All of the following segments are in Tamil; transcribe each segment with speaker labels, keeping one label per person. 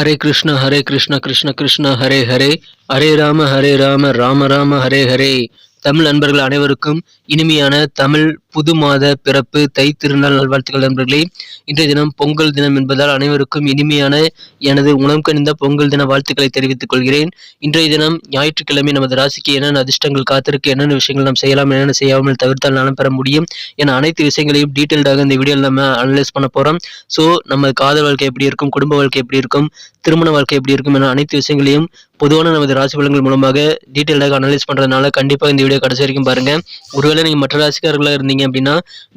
Speaker 1: ஹரே கிருஷ்ண ஹரே கிருஷ்ண கிருஷ்ண கிருஷ்ண ஹரே ஹரே. ஹரே ராம ஹரே ராம ராம ராம ஹரே ஹரே. தமிழ் நண்பர்கள் அனைவருக்கும் இனிமையான தமிழ் புது மாத பிறப்பு தை திருநாள் நல்வாழ்த்துக்கள் நண்பர்களே. இன்றைய தினம் பொங்கல் தினம் என்பதால் அனைவருக்கும் இனிமையான எனது உணவு கணிந்த பொங்கல் தின வாழ்த்துக்களை தெரிவித்துக் கொள்கிறேன். இன்றைய தினம் ஞாயிற்றுக்கிழமை நமது ராசிக்கு என்னென்ன அதிர்ஷ்டங்கள் காத்திருக்கு என்னென்ன விஷயங்கள் நாம் செய்யலாம் என்னென்ன செய்யாமல் தவிர்த்தால் நலம் பெற முடியும் என அனைத்து விஷயங்களையும் டீட்டெயில்டாக இந்த வீடியோவில் நம்ம அனலைஸ் பண்ண போகிறோம் ஸோ நம்ம காதல் வாழ்க்கை எப்படி இருக்கும் குடும்ப வாழ்க்கை எப்படி இருக்கும் திருமண வாழ்க்கை எப்படி இருக்கும் என அனைத்து விஷயங்களையும் பொதுவான நமது ராசி பலன்கள் மூலமாக டீட்டெயில்டாக அனலைஸ் பண்ணுறதுனால கண்டிப்பாக இந்த வீடியோ கடைசி வரைக்கும் பாருங்க. ஒருவேளை நீங்கள் மற்ற ராசிக்காரர்களாக இருந்தீங்க அப்படின்னா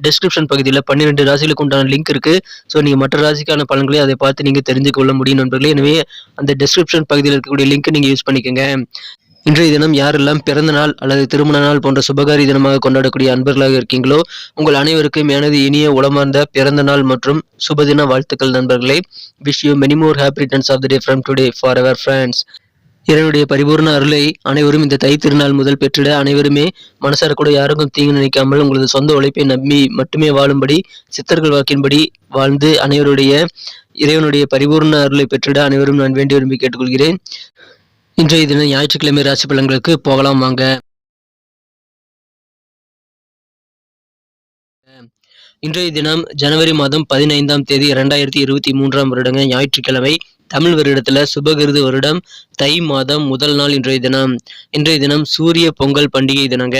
Speaker 1: டிஸ்கிரிப்ஷன் பகுதியில் பன்னிரெண்டு ராசிகளுக்கு உண்டான லிங்க் இருக்கு. ஸோ நீங்கள் மற்ற ராசிக்கான பலன்களை அதை பார்த்து நீங்கள் தெரிஞ்சு கொள்ள முடியும் நண்பர்களே. எனவே அந்த டிஸ்கிரிப்ஷன் பகுதியில் இருக்கக்கூடிய லிங்க் நீங்கள் யூஸ் பண்ணிக்கோங்க. இன்றைய தினம் யாரெல்லாம் பிறந்த நாள் அல்லது திருமண நாள் போன்ற சுபகாரி தினமாக கொண்டாடக்கூடிய அன்பர்களாக இருக்கீங்களோ உங்கள் அனைவருக்கும் எனது இனிய உளமார்ந்த பிறந்த நாள் மற்றும் சுபதின வாழ்த்துக்கள் நண்பர்களே. Wish you many more happy returns of the day from today for our friends இறைவனுடைய பரிபூர்ண அருளை அனைவரும் இந்த தை திருநாள் முதல் பெற்றிட அனைவருமே மனசார கூட யாருக்கும் தீங்கு நினைக்காமல் உங்களது சொந்த உழைப்பை நம்பி மட்டுமே வாழும்படி சித்தர்கள் வாக்கின்படி வாழ்ந்து அனைவருடைய இறைவனுடைய பரிபூர்ண அருளை பெற்றிட அனைவரும் நான் வேண்டி விரும்பி கேட்டுக்கொள்கிறேன். இன்றைய தினம் ஞாயிற்றுக்கிழமை ராசி பலன்களுக்கு போகலாம் வாங்க. இன்றைய தினம் ஜனவரி மாதம் பதினைந்தாம் தேதி இரண்டாயிரத்தி இருபத்தி மூன்றாம் வருடங்க ஞாயிற்றுக்கிழமை. தமிழ் வருடத்துல சுபகிருது வருடம் தை மாதம் முதல் நாள் இன்றைய தினம். இன்றைய தினம் சூரிய பொங்கல் பண்டிகை தினங்க.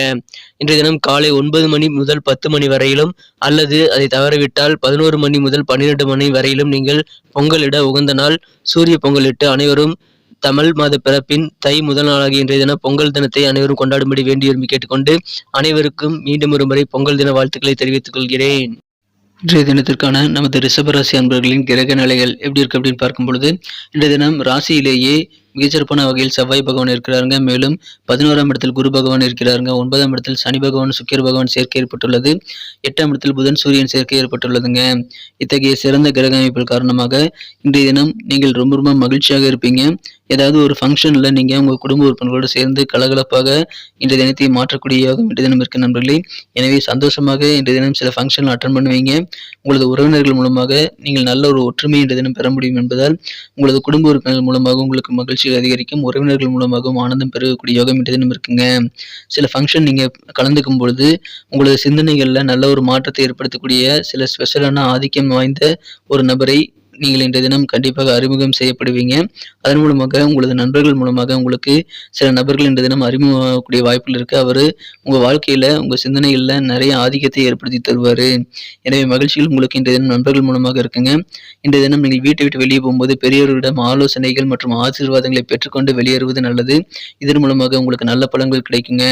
Speaker 1: இன்றைய தினம் காலை ஒன்பது மணி முதல் பத்து மணி வரையிலும் அல்லது அதை தவறவிட்டால் பதினோரு மணி முதல் பன்னிரெண்டு மணி வரையிலும் நீங்கள் பொங்கலிட உகந்த நாள். சூரிய பொங்கலிட்டு அனைவரும் தமிழ் மாத பிறப்பின் தை முதல் நாளாகிய இன்றைய தினம் பொங்கல் தினத்தை அனைவரும் கொண்டாடும்படி வேண்டி விரும்பி கேட்டுக்கொண்டு அனைவருக்கும் மீண்டும் ஒரு முறை பொங்கல் தின வாழ்த்துக்களை தெரிவித்துக் கொள்கிறேன். இன்றைய தினத்திற்கான நமது ரிஷபராசி அன்பர்களின் கிரக நிலைகள் எப்படி இருக்கு அப்படின்னு பார்க்கும் பொழுது இன்றைய தினம் ராசியிலேயே மிகச்சிறப்பான வகையில் செவ்வாய் பகவான் இருக்கிறாருங்க. மேலும் பதினோராம் இடத்தில் குரு பகவான் இருக்கிறாருங்க. ஒன்பதாம் இடத்தில் சனி பகவான் சுக்கிர பகவான் சேர்க்கை ஏற்பட்டுள்ளது. எட்டாம் இடத்தில் புதன் சூரியன் சேர்க்கை ஏற்பட்டுள்ளதுங்க. இத்தகைய சிறந்த கிரக அமைப்புகள் காரணமாக இன்றைய தினம் நீங்கள் ரொம்ப ரொம்ப மகிழ்ச்சியாக இருப்பீங்க. ஏதாவது ஒரு ஃபங்க்ஷனில் நீங்கள் உங்கள் குடும்ப உறுப்பினர்களோடு சேர்ந்து கலகலப்பாக இன்றைய தினத்தை மாற்றக்கூடிய யோகம் இன்றைய தினம் இருக்க நண்பர்களே. எனவே சந்தோஷமாக இன்றைய தினம் சில ஃபங்க்ஷன் அட்டன் பண்ணுவீங்க. உங்களது உறவினர்கள் மூலமாக நீங்கள் நல்ல ஒரு ஒற்றுமை இன்றைய தினம் பெற முடியும் என்பதால் உங்களது குடும்ப உறுப்பினர்கள் மூலமாக உங்களுக்கு மகிழ்ச்சி அதிகரிக்கும் உறவினர்கள் மூலமாகவும் ஆனந்தம் பெறக்கூடிய யோகம் இன்றைய தினம் இருக்குங்க. சில ஃபங்க்ஷன் நீங்கள் கலந்துக்கும் பொழுது உங்களது சிந்தனைகளில் நல்ல ஒரு மாற்றத்தை ஏற்படுத்தக்கூடிய சில ஸ்பெஷலான ஆதிக்கம் வாய்ந்த ஒரு நபரை நீங்கள் இன்றைய தினம் கண்டிப்பாக அறிமுகம் செய்யப்படுவீங்க. அதன் மூலமாக உங்களது நண்பர்கள் மூலமாக உங்களுக்கு சில நபர்கள் இன்றைய தினம் அறிமுகமாகக்கூடிய வாய்ப்புகள் இருக்குது அவர் உங்கள் வாழ்க்கையில் உங்கள் சிந்தனைகளில் நிறைய ஆதிக்கத்தை ஏற்படுத்தி தருவார். எனவே மகிழ்ச்சிகள் உங்களுக்கு இன்றைய தினம் நண்பர்கள் மூலமாக இருக்குங்க. இன்றைய தினம் நீங்கள் வீட்டை விட்டு வெளியே போகும்போது பெரியவர்களிடம் ஆலோசனைகள் மற்றும் ஆசீர்வாதங்களை பெற்றுக்கொண்டு வெளியேறுவது நல்லது. இதன் மூலமாக உங்களுக்கு நல்ல பலன்கள் கிடைக்குங்க.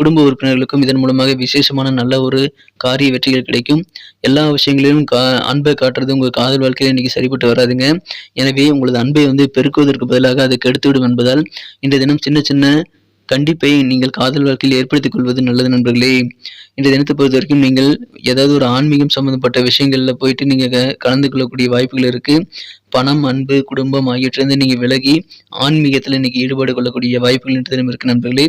Speaker 1: குடும்ப உறுப்பினர்களுக்கும் இதன் மூலமாக விசேஷமான நல்ல ஒரு காரிய வெற்றிகள் கிடைக்கும். எல்லா விஷயங்களிலும் கா அன்பை காட்டுறது உங்கள் காதல் வாழ்க்கையில் இன்னைக்கு சரிப்பட்டு வராதுங்க. எனவே உங்களது அன்பை வந்து பெருக்குவதற்கு பதிலாக அதை கெடுத்துவிடும் என்பதால் இன்றைய தினம் சின்ன சின்ன கண்டிப்பை நீங்கள் காதல் வாழ்க்கையில் ஏற்படுத்திக் கொள்வது நல்லது நண்பர்களே. இன்றைய தினத்தை பொறுத்த வரைக்கும் நீங்கள் ஏதாவது ஒரு ஆன்மீகம் சம்பந்தப்பட்ட விஷயங்களில் போயிட்டு நீங்கள் கலந்து கொள்ளக்கூடிய வாய்ப்புகள் இருக்கு. பணம் அன்பு குடும்பம் ஆகியவற்றிலிருந்து நீங்கள் விலகி ஆன்மீகத்தில் இன்னைக்கு ஈடுபாடு கொள்ளக்கூடிய வாய்ப்புகள் இன்று தினம் இருக்கு நண்பர்களே.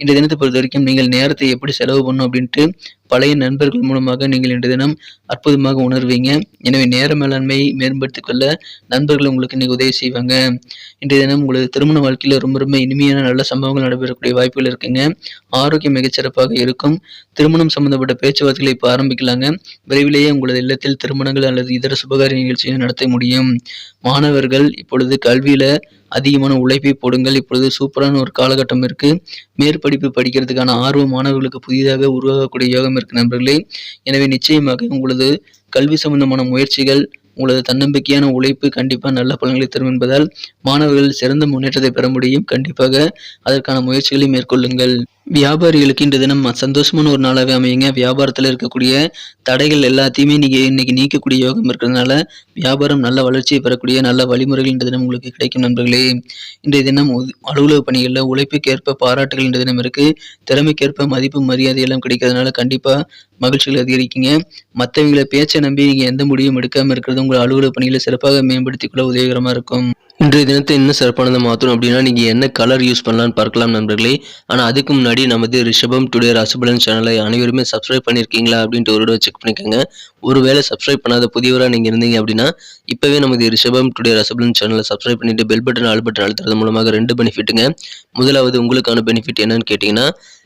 Speaker 1: இன்றைய தினத்தை பொறுத்த வரைக்கும் நீங்கள் நேரத்தை எப்படி செலவு பண்ணணும் அப்படின்ட்டு பழைய நண்பர்கள் மூலமாக நீங்கள் இன்று தினம் அற்புதமாக உணர்வீங்க. எனவே நேர மேலாண்மையை மேம்படுத்திக் கொள்ள நண்பர்கள் உங்களுக்கு இன்னைக்கு உதவி செய்வாங்க. இன்றைய தினம் உங்களது திருமண வாழ்க்கையில் ரொம்ப ரொம்ப இனிமையான நல்ல சம்பவங்கள் நடைபெறக்கூடிய வாய்ப்புகள் இருக்குங்க. ஆரோக்கியம் மிகச்சிறப்பாக இருக்கும். திருமணம் சம்பந்தப்பட்ட பேச்சுவார்த்தைகளை இப்போ ஆரம்பிக்கலாங்க. விரைவிலேயே உங்களது இல்லத்தில் திருமணங்கள் அல்லது இதர சுபகாரிய நிகழ்ச்சிகளை நடத்த முடியும். மாணவர்கள் இப்பொழுது கல்வியில அதிகமான உழைப்பை போடுங்கள். இப்பொழுது சூப்பரான ஒரு காலகட்டம் இருக்கு. மேற்படிப்பு படிக்கிறதுக்கான ஆர்வம் மாணவர்களுக்கு புதிதாக உருவாகக்கூடிய யோகம் இருக்கு நண்பர்களே. எனவே நிச்சயமாக உங்களது கல்வி சம்பந்தமான முயற்சிகள் உங்களது தன்னம்பிக்கையான உழைப்பு கண்டிப்பாக நல்ல பலன்களை தரும் என்பதால் மாணவர்கள் சிறந்த முன்னேற்றத்தை பெற முடியும். கண்டிப்பாக அதற்கான முயற்சிகளை மேற்கொள்ளுங்கள். வியாபாரிகளுக்கு இன்று தினம் சந்தோஷமான ஒரு நாளாகவே அமையுங்க. வியாபாரத்தில் இருக்கக்கூடிய தடைகள் எல்லாத்தையுமே நீங்கள் இன்னைக்கு நீக்கக்கூடிய யோகம் இருக்கிறதுனால வியாபாரம் நல்ல வளர்ச்சியை பெறக்கூடிய நல்ல வழிமுறைகள் இன்று தினம் உங்களுக்கு கிடைக்கும் நண்பர்களே. இன்றைய தினம் அலுவலக பணிகளில் உழைப்புக்கேற்ப பாராட்டுகள் இன்றைய தினம் இருக்கு. திறமைக்கேற்ப மதிப்பு மரியாதை எல்லாம் கிடைக்கிறதுனால கண்டிப்பா மகிழ்ச்சிகள் அதிகரிக்குங்க. மற்றவங்கள பேச்சை நம்பி நீங்கள் எந்த முடிவும் எடுக்காமல் இருக்கிறது உங்கள் அலுவலக பணிகளை சிறப்பாக மேம்படுத்திக் கொள்ள உதவிகரமாக இருக்கும். இன்றைய தினத்தை இன்னும் சிறப்பானதை மாற்றணும் அப்படின்னா நீங்கள் என்ன கலர் யூஸ் பண்ணலாம்னு பார்க்கலாம் நண்பர்களே. ஆனால் அதுக்கு முன்னாடி நமது ரிஷபம் டுடே ராசிபலன் சேனலை அனைவருமே சப்ஸ்கிரைப் பண்ணியிருக்கீங்களா அப்படின்ட்டு ஒரு செக் பண்ணிக்கோங்க. ஒருவேளை சப்ஸ்கிரைப் பண்ணாத புதியவராக நீங்கள் இருந்தீங்க அப்படின்னா இப்போவே நமது ரிஷபம் டுடே ரசபலன் சேனலை சப்ஸ்கிரைப் பண்ணிட்டு பெல் பட்டன் ஆல் பட்டன் அழுத்துறது மூலமாக ரெண்டு பெனிஃபிட்டுங்க முதலாவது உங்களுக்கான பெனிஃபிட் என்னன்னு கேட்டிங்கன்னா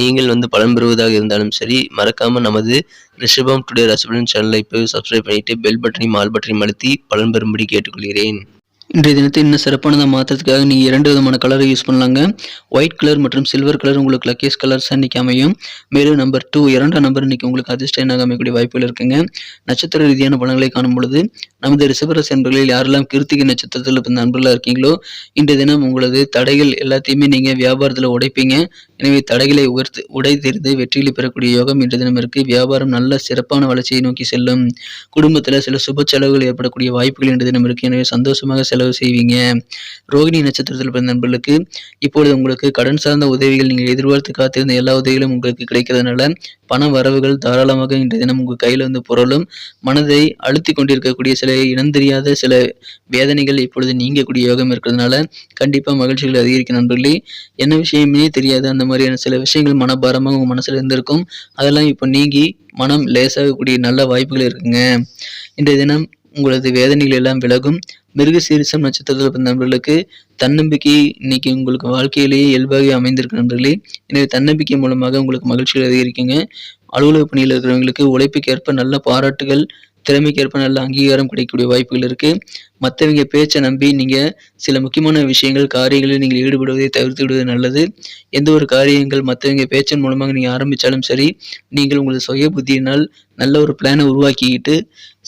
Speaker 1: நீங்கள் வந்து பலன் பெறுவதாக இருந்தாலும் சரி மறக்காமல் நமது ரிஷபம் டுடே ரசபலன் சேனலை இப்போ சப்ஸ்கிரைப் பண்ணிவிட்டு பெல் பட்டனையும் ஆல் பட்டனையும் அழுத்தி பலன் பெறும்படி கேட்டுக்கொள்கிறேன். இன்றைய தினத்தை இன்னும் சிறப்பானதாக மாற்றுறதுக்காக நீங்கள் இரண்டு விதமான கலரை யூஸ் பண்ணலாங்க. ஒயிட் கலர் மற்றும் சில்வர் கலர் உங்களுக்கு லக்கேஸ் கலர்ஸ் அன்றைக்கி அமையும். மேலும் நம்பர் டூ இரண்டாம் நம்பர் இன்றைக்கி உங்களுக்கு அதிர்ஷ்ட எண்ணாக அமையக்கூடிய வாய்ப்புகள் இருக்குங்க. நட்சத்திர ரீதியான பலன்களை காணும் பொழுது நமது ரிஷபராசி என்பர்களில் யாரெல்லாம் கிருத்திகை நட்சத்திரத்தில் இப்போ நண்பர்களாக இருக்கீங்களோ இன்றைய தினம் உங்களது தடைகள் எல்லாத்தையுமே நீங்கள் வியாபாரத்தில் உடைப்பீங்க. எனவே தடைகளை உயர்த்து உடைத்தெறிந்து வெற்றிகளை பெறக்கூடிய யோகம் இன்றைய தினம் இருக்குது வியாபாரம் நல்ல சிறப்பான வளர்ச்சியை நோக்கி செல்லும். குடும்பத்தில் சில சுப செலவுகள் ஏற்படக்கூடிய வாய்ப்புகள் இன்றைய தினம் இருக்குது எனவே சந்தோஷமாக செலவு செலவு செய்வீங்க. ரோகிணி நட்சத்திரத்தில் பிறந்த நண்பர்களுக்கு இப்பொழுது உங்களுக்கு கடன் சார்ந்த உதவிகள் நீங்கள் எதிர்பார்த்து காத்திருந்த எல்லா உதவிகளும் உங்களுக்கு கிடைக்கிறதுனால பண வரவுகள் தாராளமாக இன்றைய தினம் உங்கள் கையில் வந்து பொருளும். மனதை அழுத்தி கொண்டிருக்கக்கூடிய சில இனந்தெரியாத சில வேதனைகள் இப்பொழுது நீங்கக்கூடிய யோகம் இருக்கிறதுனால கண்டிப்பாக மகிழ்ச்சிகள் அதிகரிக்கும் நண்பர்களே. என்ன விஷயமே தெரியாது. அந்த மாதிரியான சில விஷயங்கள் மனபாரமாக உங்கள் மனசில் இருந்திருக்கும். அதெல்லாம் இப்போ நீங்கி மனம் லேசாகக்கூடிய நல்ல வாய்ப்புகள் இருக்குங்க. இன்றைய தினம் உங்களது வேதனைகள் எல்லாம் விலகும். மிருக சீரிசம் நட்சத்திரத்தில் பிறந்த நண்பர்களுக்கு தன்னம்பிக்கை இன்னைக்கு உங்களுக்கு வாழ்க்கையிலேயே இயல்பாகவே அமைந்திருக்கு நண்பர்களே. எனவே தன்னம்பிக்கை மூலமாக உங்களுக்கு மகிழ்ச்சிகள் அதிகரிக்குங்க. அலுவலக பணியில் இருக்கிறவங்களுக்கு உழைப்புக்கு ஏற்ப நல்ல பாராட்டுகள் திறமைக்கு ஏற்ப நல்ல அங்கீகாரம் கிடைக்கக்கூடிய வாய்ப்புகள் இருக்குது மற்றவங்க பேச்சை நம்பி நீங்கள் சில முக்கியமான விஷயங்கள் காரியங்களில் நீங்கள் ஈடுபடுவதை தவிர்த்து விடுவது நல்லது. எந்த ஒரு காரியங்கள் மற்றவங்க பேச்சின் மூலமாக நீங்கள் ஆரம்பித்தாலும் சரி நீங்கள் உங்களது சுய புத்தியினால் நல்ல ஒரு பிளானை உருவாக்கிக்கிட்டு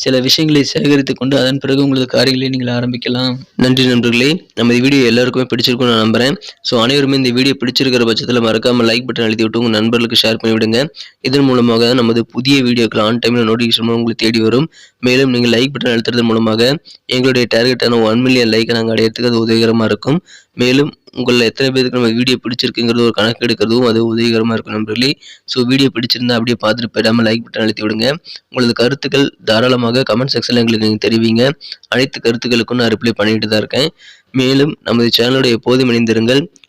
Speaker 1: சில விஷயங்களை சேகரித்து கொண்டு அதன் பிறகு உங்களது காரியங்களை நீங்கள் ஆரம்பிக்கலாம். நன்றி நண்பர்களே. நம்ம இந்த வீடியோ எல்லாருக்குமே பிடிச்சிருக்கும் நான் நம்புறேன். ஸோ அனைவருமே இந்த வீடியோ பிடிச்சிருக்கிற பட்சத்தில் மறக்காமல் லைக் பட்டன் அழுத்தி விட்டு உங்கள் நண்பர்களுக்கு ஷேர் பண்ணிவிடுங்க. இதன் மூலமாக நமது புதிய வீடியோக்கள் ஆன் டைமில் நோட்டிஃபிகேஷன் உங்களுக்கு தேடி வரும். மேலும் நீங்கள் லைக் பட்டன் அழுத்துறது மூலமாக எங்களுடைய டார்கெட்டான ஒன் மில்லியன் லைக்கை நாங்கள் அடையிறதுக்கு அது உதவிகரமாக இருக்கும். மேலும் உங்களில் எத்தனை பேருக்கு நம்ம வீடியோ பிடிச்சிருக்குங்கிறது ஒரு கணக்கு எடுக்கிறதும் அது உதவிகரமாக இருக்கும் நண்பர்களே. ஸோ வீடியோ பிடிச்சிருந்தா அப்படியே பார்த்துட்டு போயிடாமல் லைக் பட்டன் அழுத்தி விடுங்க. உங்களது கருத்துக்கள் தாராளமாக கமெண்ட் செக்ஷனில் எங்களுக்கு நீங்கள் தெரிவிங்க. அனைத்து கருத்துக்களுக்கும் நான் ரிப்ளை பண்ணிட்டு தான் இருக்கேன். மேலும் நமது சேனலோட எப்போதும் இணைந்திருங்கள்.